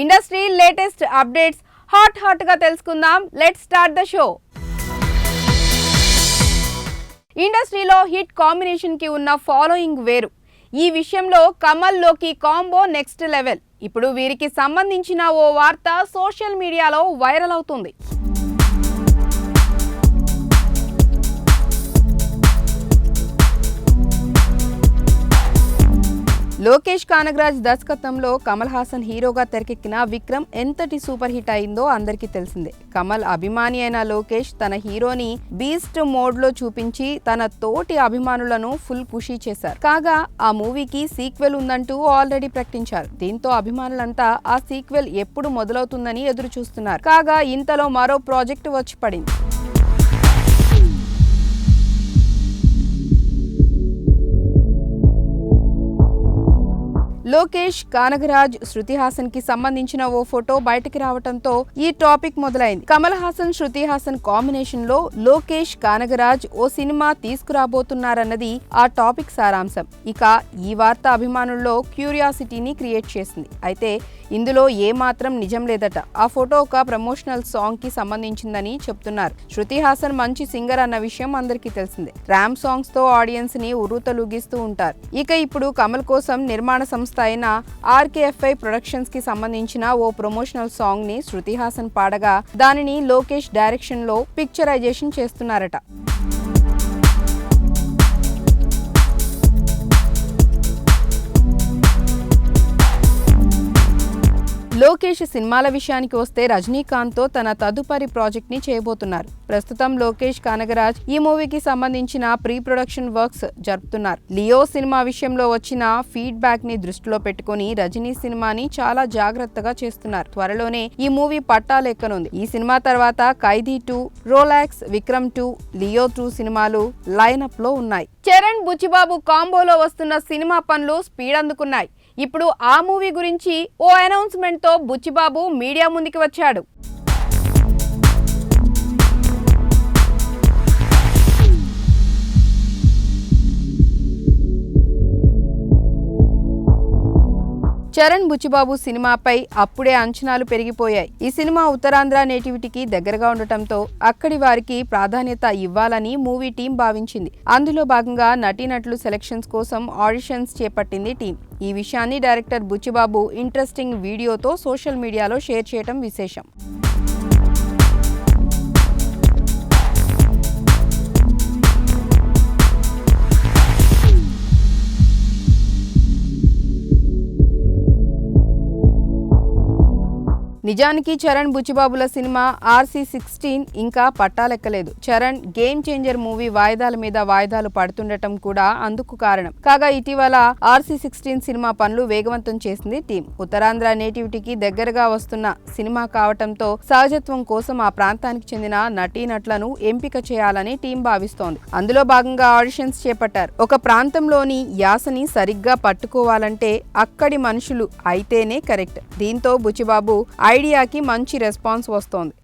Industry latest updates hot హాట్గా తెలుసుకుందాం. Let start the show ఇండస్ట్రీలో హిట్ కాంబినేషన్కి ఉన్న ఫాలోయింగ్ వేరు. ఈ విషయంలో కమల్లోకి కాంబో నెక్స్ట్ లెవెల్. ఇప్పుడు వీరికి సంబంధించిన ఓ వార్త సోషల్ మీడియాలో వైరల్ అవుతుంది. లోకేష్ కానగరాజ్ దర్శకత్వంలో కమల్ హాసన్ హీరోగా తెరకెక్కిన విక్రమ్ ఎంతటి సూపర్ హిట్ అయిందో అందరికీ తెలిసిందే. కమల్ అభిమాని అయిన లోకేష్ తన హీరోని బీస్ట్ మోడ్లో చూపించి తన తోటి అభిమానులను ఫుల్ ఖుషీ చేశారు. కాగా ఆ మూవీకి సీక్వెల్ ఉందంటూ ఆల్రెడీ ప్రకటించారు. దీంతో అభిమానులంతా ఆ సీక్వెల్ ఎప్పుడు మొదలవుతుందని ఎదురు చూస్తున్నారు కాగా ఇంతలో మరో ప్రాజెక్టు వచ్చి పడింది. లోకేష్ కానగరాజ్ శృతి హాసన్కి సంబంధించిన ఓ ఫోటో బయటకి రావడంతో ఈ టాపిక్ మొదలైంది. కమల్ హాసన్ శృతి హాసన్ కాంబినేషన్లో లోకేష్ కానగరాజ్ ఓ సినిమా తీసుకురాబోతున్నారన్నది ఆ టాపిక్ సారాంశం. ఇక ఈ వార్త అభిమానుల్లో క్యూరియాసిటీని క్రియేట్ చేసింది. అయితే ఇందులో ఏ మాత్రం నిజం లేదట. ఆ ఫోటో ఒక ప్రమోషనల్ సాంగ్కి సంబంధించిందని చెప్తున్నారు. శృతి హాసన్ మంచి సింగర్ అన్న విషయం అందరికీ తెలిసిందే. ర్యామ్ సాంగ్స్తో ఆడియన్స్ని ఉర్రూతలూగిస్తూ ఉంటారు. ఇక ఇప్పుడు కమల్ కోసం నిర్మాణ సంస్థ అయిన ఆర్కేఎఫ్ఐ ప్రొడక్షన్స్కి సంబంధించిన ఓ ప్రమోషనల్ సాంగ్ని శృతి హాసన్ పాడగా దానిని లోకేష్ డైరెక్షన్లో పిక్చరైజేషన్ చేస్తున్నారట. లోకేష్ సినిమాల విషయానికి వస్తే రజనీకాంత్తో తన తదుపరి ప్రాజెక్ట్ని చేయబోతున్నారు. ప్రస్తుతం లోకేష్ కనగరాజ్ ఈ మూవీకి సంబంధించిన ప్రీ ప్రొడక్షన్ వర్క్స్ జరుపుతున్నారు. లియో సినిమా విషయంలో వచ్చిన ఫీడ్బ్యాక్ని దృష్టిలో పెట్టుకుని రజనీ సినిమాని చాలా జాగ్రత్తగా చేస్తున్నారు. త్వరలోనే ఈ మూవీ పట్టాలెక్కనుంది ఈ సినిమా తర్వాత Khaidi two Rolex Vikram two Leo two సినిమాలు లైనప్లో ఉన్నాయి. చరణ్ బుచ్చిబాబు కాంబోలో వస్తున్న సినిమా పనులు స్పీడ్ అందుకున్నాయి. ఇప్పుడు ఆ మూవీ గురించి ఓ అనౌన్స్మెంట్తో బుచ్చిబాబు మీడియా ముందుకి వచ్చాడు. చరణ్ బుచ్చిబాబు సినిమాపై అప్పుడే అంచనాలు పెరిగిపోయాయి. ఈ సినిమా ఉత్తరాంధ్ర నేటివిటీకి దగ్గరగా ఉండటంతో అక్కడి వారికి ప్రాధాన్యత ఇవ్వాలని మూవీ టీం భావించింది. అందులో భాగంగా నటీనటులు సెలక్షన్స్ కోసం ఆడిషన్స్ చేపట్టింది టీం. ఈ విషయాన్ని డైరెక్టర్ బుచ్చిబాబు ఇంట్రెస్టింగ్ వీడియోతో సోషల్ మీడియాలో షేర్ చేయడం విశేషం. నిజానికి చరణ్ బుచ్చిబాబుల సినిమా ఆర్సీ సిక్స్టీన్ ఇంకా పట్టాలెక్కలేదు. చరణ్ గేమ్ చేంజర్ మూవీ వాయిదాల మీద వాయిదాలు పడుతుండటం కూడా అందుకు కారణం. కాగా ఇటీవల ఆర్సీ సిక్స్టీన్ సినిమా పనులు వేగవంతం చేసింది టీం. ఉత్తరాంధ్ర నేటివిటీకి దగ్గరగా వస్తున్న సినిమా కావటంతో సహజత్వం కోసం ఆ ప్రాంతానికి చెందిన నటీనటులను ఎంపిక చేయాలని టీం భావిస్తోంది. అందులో భాగంగా ఆడిషన్స్ చేపట్టారు. ఒక ప్రాంతంలోని యాసని సరిగ్గా పట్టుకోవాలంటే అక్కడి మనుషులు అయితేనే కరెక్ట్. దీంతో బుచ్చిబాబు ఐడియాకి మంచి రెస్పాన్స్ వస్తోంది.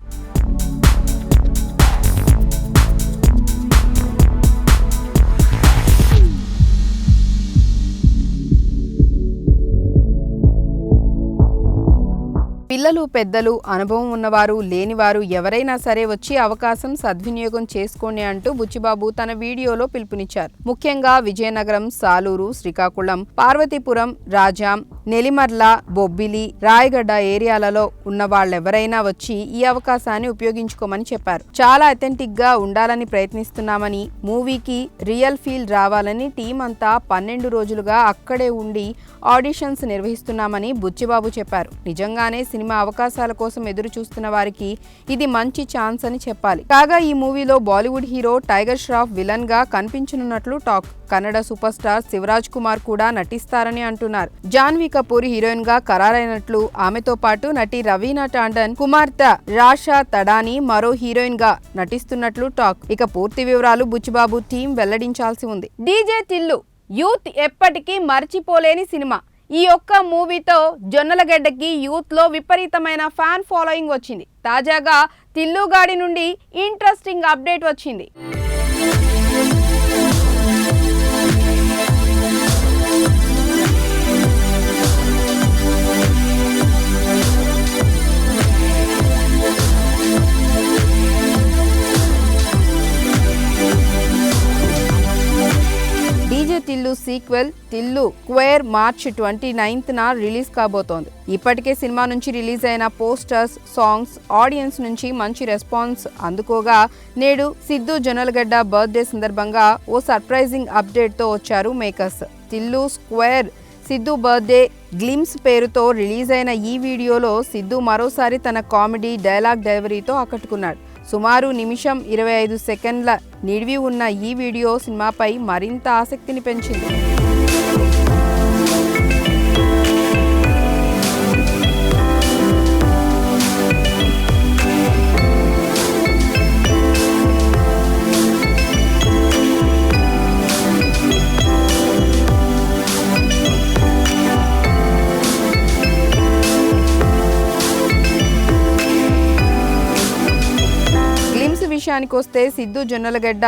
పిల్లలు పెద్దలు అనుభవం ఉన్నవారు లేనివారు ఎవరైనా సరే వచ్చి అవకాశం సద్వినియోగం చేసుకోండి అంటూ బుచ్చిబాబు తన వీడియోలో పిలుపునిచ్చారు. ముఖ్యంగా విజయనగరం సాలూరు శ్రీకాకుళం పార్వతీపురం రాజాం నెలిమర్ల బొబ్బిలి రాయగడ్డ ఏరియాలలో ఉన్న వాళ్ళెవరైనా వచ్చి ఈ అవకాశాన్ని ఉపయోగించుకోమని చెప్పారు. చాలా అథెంటిక్గా ఉండాలని ప్రయత్నిస్తున్నామని మూవీకి రియల్ ఫీల్ రావాలని టీం అంతా పన్నెండు రోజులుగా అక్కడే ఉండి ఆడిషన్స్ నిర్వహిస్తున్నామని బుచ్చిబాబు చెప్పారు. నిజంగానే సినిమా అవకాశాల కోసం ఎదురు చూస్తున్న వారికి ఇది మంచి ఛాన్స్ అని చెప్పాలి. కాగా ఈ మూవీలో బాలీవుడ్ హీరో టైగర్ ష్రాఫ్ విలన్గా కనిపించనున్నట్లు talk. Kannada super star Shivaraj Kumar కూడా నటిస్తారని అంటున్నారు. జాన్వీ కపూర్ హీరోయిన్గా ఖరారైనట్లు ఆమెతో పాటు నటి రవీనా టాండన్ కుమార్తె రాషా తడాని మరో హీరోయిన్గా నటిస్తున్నట్లు టాక్. ఇక పూర్తి వివరాలు బుచ్చిబాబు టీం వెల్లడించాల్సి ఉంది. డీజే తిల్లు యూత్ ఎప్పటికీ మర్చిపోలేని సినిమా. ఈ ఒక్క మూవీతో జొన్నలగడ్డకి యూత్లో విపరీతమైన ఫ్యాన్ ఫాలోయింగ్ వచ్చింది. తాజాగా తిల్లుగాడి నుండి ఇంట్రెస్టింగ్ అప్డేట్ వచ్చింది. DJ Tillu sequel Tillu square March twenty ninth release కాబోతోంది. ఇప్పటికే సినిమా నుంచి రిలీజ్ అయిన పోస్టర్స్ సాంగ్స్ ఆడియన్స్ నుంచి మంచి రెస్పాన్స్ అందుకోగా నేడు సిద్ధు జొన్నలగడ్డ బర్త్డే సందర్భంగా ఓ సర్ప్రైజింగ్ అప్డేట్తో వచ్చారు makers. Tillu square Siddhu birthday glimpse పేరుతో రిలీజ్ అయిన ఈ వీడియోలో సిద్ధు మరోసారి తన కామెడీ డైలాగ్ డెలివరీతో ఆకట్టుకున్నాడు. సుమారు నిమిషం ఇరవై ఐదు సెకండ్ల నిడివి ఉన్న ఈ వీడియో సినిమాపై మరింత ఆసక్తిని పెంచింది. గ్లిమ్స్ విషయానికి వస్తే సిద్ధు జొన్నలగడ్డ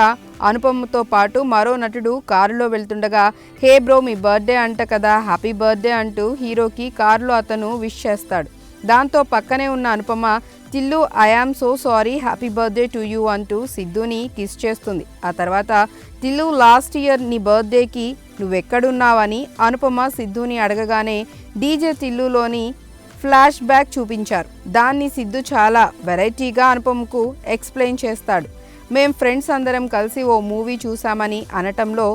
అనుపమతో పాటు మరో నటుడు కారులో వెళ్తుండగా హే బ్రో మీ బర్త్డే అంట కదా హ్యాపీ బర్త్డే అంటూ హీరోకి కారులో అతను విష్ చేస్తాడు. దాంతో పక్కనే ఉన్న Anupama Tillu I am so sorry happy birthday to you అంటూ సిద్ధుని కిస్ చేస్తుంది. ఆ తర్వాత తిల్లు లాస్ట్ ఇయర్ నీ బర్త్డేకి నువ్వెక్కడున్నావని అనుపమ సిద్ధుని అడగగానే డీజే తిల్లులోని ఫ్లాష్ బ్యాక్ చూపించారు. దాన్ని సిద్ధు చాలా వెరైటీగా అనుపమకు ఎక్స్ప్లెయిన్ చేస్తాడు. మేం ఫ్రెండ్స్ అందరం కలిసి ఓ మూవీ చూసామని అనటంలో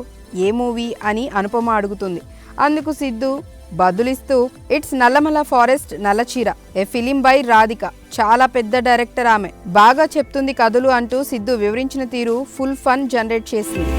ఏ మూవీ అని అనుపమ అడుగుతుంది. అందుకు Siddhu బదులిస్తూ it's Nallamala forest Nallacheera a film by Radhika చాలా పెద్ద డైరెక్టర్ ఆమె బాగా చెప్తుంది కథలు అంటూ సిద్ధు వివరించిన తీరు ఫుల్ ఫన్ జనరేట్ చేసింది.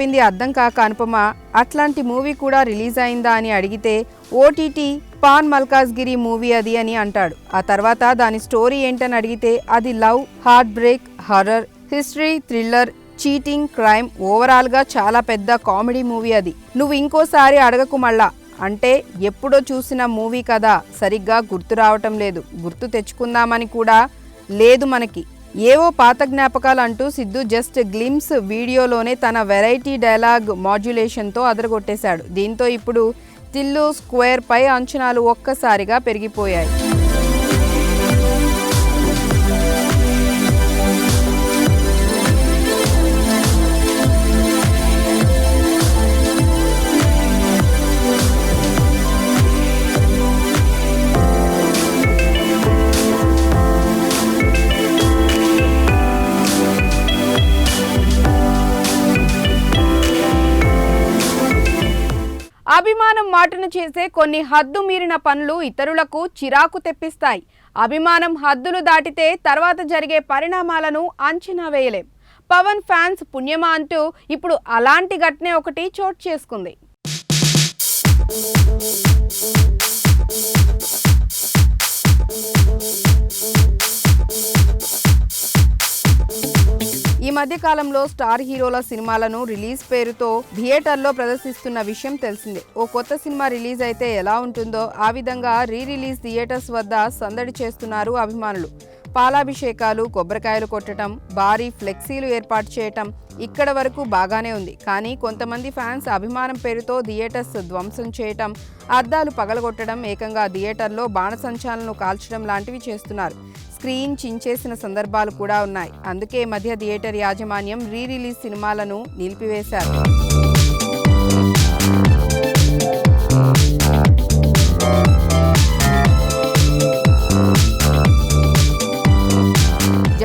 చెప్పింది అర్థం కాక అనుపమ అట్లాంటి మూవీ కూడా రిలీజ్ అయిందా? అని అడిగితే ఓటీటీ పాన్ మల్కాజ్గిరి మూవీ అది అని అంటాడు. ఆ తర్వాత దాని స్టోరీ ఏంటని అడిగితే అది love heart break horror history thriller cheating crime ఓవరాల్గా చాలా పెద్ద కామెడీ మూవీ అది. నువ్వు ఇంకోసారి అడగకు మళ్ళా. అంటే ఎప్పుడో చూసిన మూవీ కదా సరిగ్గా గుర్తు రావటం లేదు. గుర్తు తెచ్చుకుందామని కూడా లేదు మనకి. ఏవో పాత జ్ఞాపకాలు అంటూ సిద్ధు జస్ట్ గ్లిమ్స్ వీడియోలోనే తన వెరైటీ డైలాగ్ మాడ్యులేషన్తో అదరగొట్టేశాడు. దీంతో ఇప్పుడు తిల్లు స్క్వేర్ పై అంచనాలు ఒక్కసారిగా పెరిగిపోయాయి. చేసే కొన్ని హద్దు మీరిన పనులు ఇతరులకు చిరాకు తెప్పిస్తాయి. అభిమానం హద్దులు దాటితే తర్వాత జరిగే పరిణామాలను అంచనా వేయలేం. పవన్ ఫ్యాన్స్ పుణ్యమా అంటూ ఇప్పుడు అలాంటి ఘటనే ఒకటి చోటు చేసుకుంది. మధ్య కాలంలో స్టార్ హీరోల సినిమాలను రిలీజ్ పేరుతో థియేటర్లో ప్రదర్శిస్తున్న విషయం తెలిసిందే. ఓ కొత్త సినిమా రిలీజ్ అయితే ఎలా ఉంటుందో ఆ విధంగా రీ రిలీజ్ థియేటర్స్ వద్ద సందడి చేస్తున్నారు అభిమానులు. పాలాభిషేకాలు కొబ్బరికాయలు కొట్టడం భారీ ఫ్లెక్సీలు ఏర్పాటు చేయటం ఇక్కడ వరకు బాగానే ఉంది. కానీ కొంతమంది ఫ్యాన్స్ అభిమానం పేరుతో థియేటర్స్ ధ్వంసం చేయటం అద్దాలు పగలగొట్టడం ఏకంగా థియేటర్లో బాణసంచాలను కాల్చడం లాంటివి చేస్తున్నారు. స్క్రీన్ చించేసిన సందర్భాలు కూడా ఉన్నాయి. అందుకే మధ్య థియేటర్ యాజమాన్యం రీ రిలీజ్ సినిమాలను నిలిపివేశారు.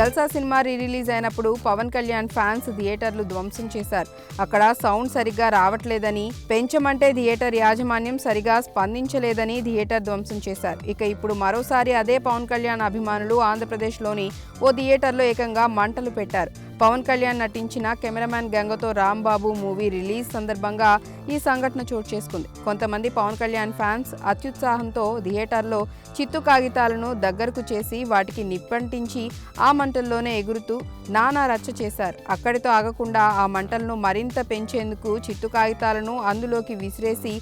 జల్సా సినిమా రీ రిలీజ్ అయినప్పుడు పవన్ కళ్యాణ్ ఫ్యాన్స్ థియేటర్లు ధ్వంసం చేశారు. అక్కడ సౌండ్ సరిగ్గా రావట్లేదని పెంచమంటే థియేటర్ యాజమాన్యం సరిగా స్పందించలేదని థియేటర్ ధ్వంసం చేశారు. ఇక ఇప్పుడు మరోసారి అదే పవన్ కళ్యాణ్ అభిమానులు ఆంధ్రప్రదేశ్లోని ఓ థియేటర్లో ఏకంగా మంటలు పెట్టారు. పవన్ కళ్యాణ్ నటించిన కెమెరామ్యాన్ గంగతో రాంబాబు మూవీ రిలీజ్ సందర్భంగా ఈ సంఘటన చోటు చేసుకుంది. కొంతమంది పవన్ కళ్యాణ్ ఫ్యాన్స్ అత్యుత్సాహంతో థియేటర్లో చిత్తు కాగితాలను దగ్గరకు చేసి వాటికి నిప్పంటించి ఆ మంటల్లోనే ఎగురుతూ నానా రచ్చ చేశారు. అక్కడితో ఆగకుండా ఆ మంటలను మరింత పెంచేందుకు చిత్తు కాగితాలను అందులోకి విసిరేసి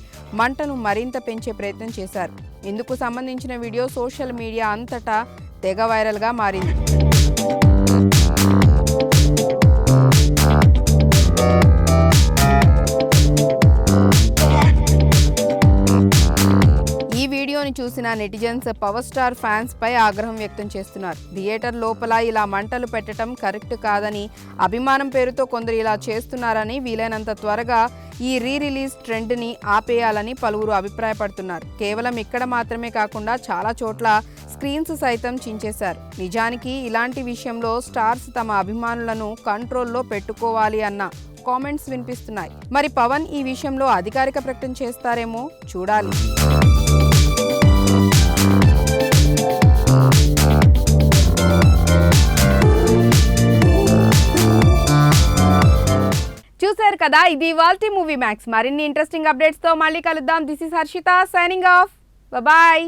మంటను మరింత పెంచే ప్రయత్నం చేశారు. ఇందుకు సంబంధించిన వీడియో సోషల్ మీడియా అంతటా తెగ వైరల్గా మారింది. చూసిన నెటిజన్స్ పవర్ స్టార్ ఫ్యాన్స్ పై ఆగ్రహం వ్యక్తం చేస్తున్నారు. థియేటర్ లోపల ఇలా మంటలు పెట్టడం కరెక్ట్ కాదని అభిమానం పేరుతో కొందరు ఇలా చేస్తున్నారని వీలైనంత త్వరగా ఈ రీ రిలీజ్ ట్రెండ్ని ఆపేయాలని పలువురు అభిప్రాయపడుతున్నారు. కేవలం ఇక్కడ మాత్రమే కాకుండా చాలా చోట్ల స్క్రీన్స్ సైతం చించేశారు. నిజానికి ఇలాంటి విషయంలో స్టార్స్ తమ అభిమానులను కంట్రోల్లో పెట్టుకోవాలి అన్న కామెంట్స్ వినిపిస్తున్నాయి. మరి పవన్ ఈ విషయంలో అధికారిక ప్రకటన చేస్తారేమో? చూడాలి. కదా ఇది వాల్టీ మూవీ మ్యాక్స్. మరిన్ని ఇంట్రెస్టింగ్ అప్డేట్స్తో మళ్ళీ కలుద్దాం. This is Harshitha signing off bye